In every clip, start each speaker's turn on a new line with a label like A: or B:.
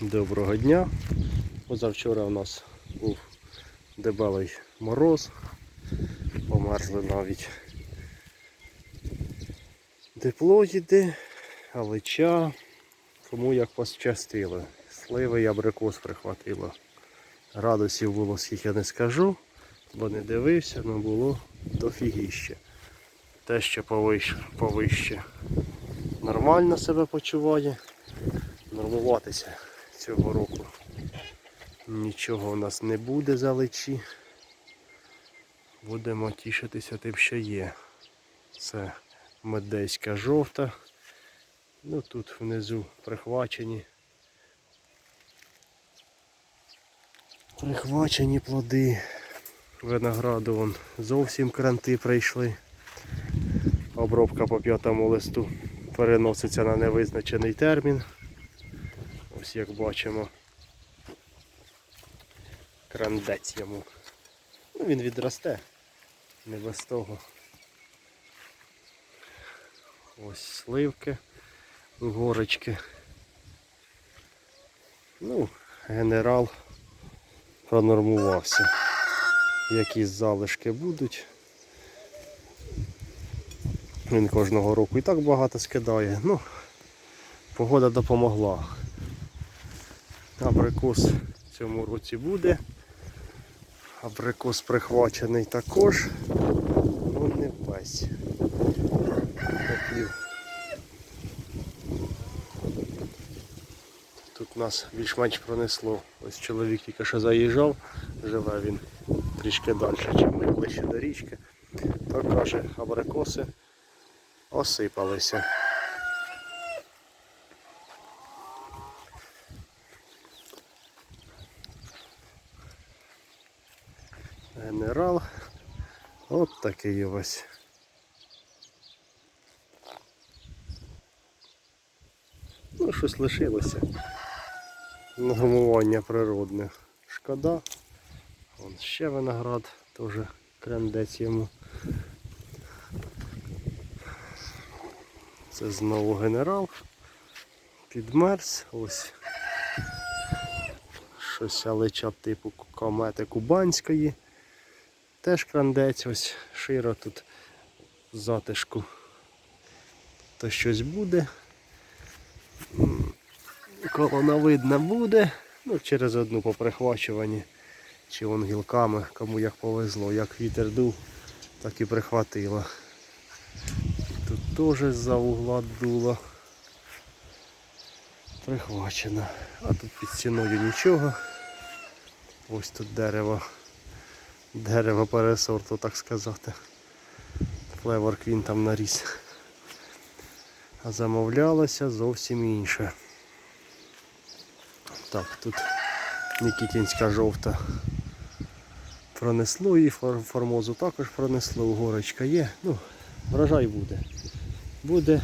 A: Доброго дня. Позавчора у нас був дебелий мороз. Померзли навіть диплоїди, алича. Кому як пощастило. Сливи і абрикос прихватило. Градусів було скільки не скажу, бо не дивився, але було дофігіще. Те, що повище, повище. Нормально себе почуває. Нормуватися цього року. Нічого у нас не буде за личі. Будемо тішитися тим, що є. Це медейська жовта. Ну тут внизу прихвачені. Прихвачені плоди. Винограду вон зовсім кранти прийшли. Обробка по п'ятому листу переноситься на невизначений термін. Ось як бачимо. Крандець йому. Ну, він відросте. Не без того. Ось сливки, горочки. Ну, генерал пронормувався. Якісь залишки будуть. Він кожного року і так багато скидає. Ну, погода допомогла. Абрикос в цьому році буде. Абрикос прихвачений також. Ну не весь. Тут нас більш-менш пронесло. Ось чоловік тільки що заїжджав, живе він трішки далі, ніж ми ближче до річки. То каже, абрикоси осипалися. Генерал. От такий ось. Ну, щось лишилося. Нагумування природне. Шкода. Вон ще виноград, теж крендець йому. Це знову генерал. Підмерз. Ось. Щось алеча типу комети кубанської. Теж крандець, ось широ тут затишку. То щось буде. Колона видно буде. Ну, через одну по прихвачуванні. Чи вон гілками, кому як повезло. Як вітер дув, так і прихватило. Тут теж з-за угла дуло. Прихвачено. А тут під стіною нічого. Ось тут дерево. Дерево пересорту, так сказати. Флевор Квін там наріс. А замовлялося зовсім інше. Так, тут Нікітінська жовта пронесло і формозу також пронесло, горочка є. Ну, врожай буде. Буде,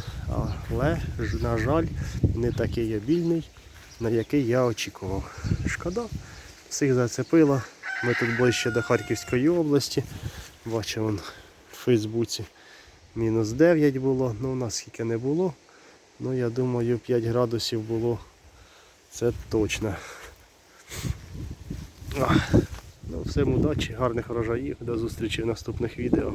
A: але, на жаль, не такий обільний, на який я очікував. Шкода, всіх зацепило. Ми тут ближче до Харківської області. Бачив он в Фейсбуці мінус 9 було, ну у нас скільки не було. Ну я думаю 5 градусів було. Це точно. Ну, всім удачі, гарних врожаїв, до зустрічі в наступних відео.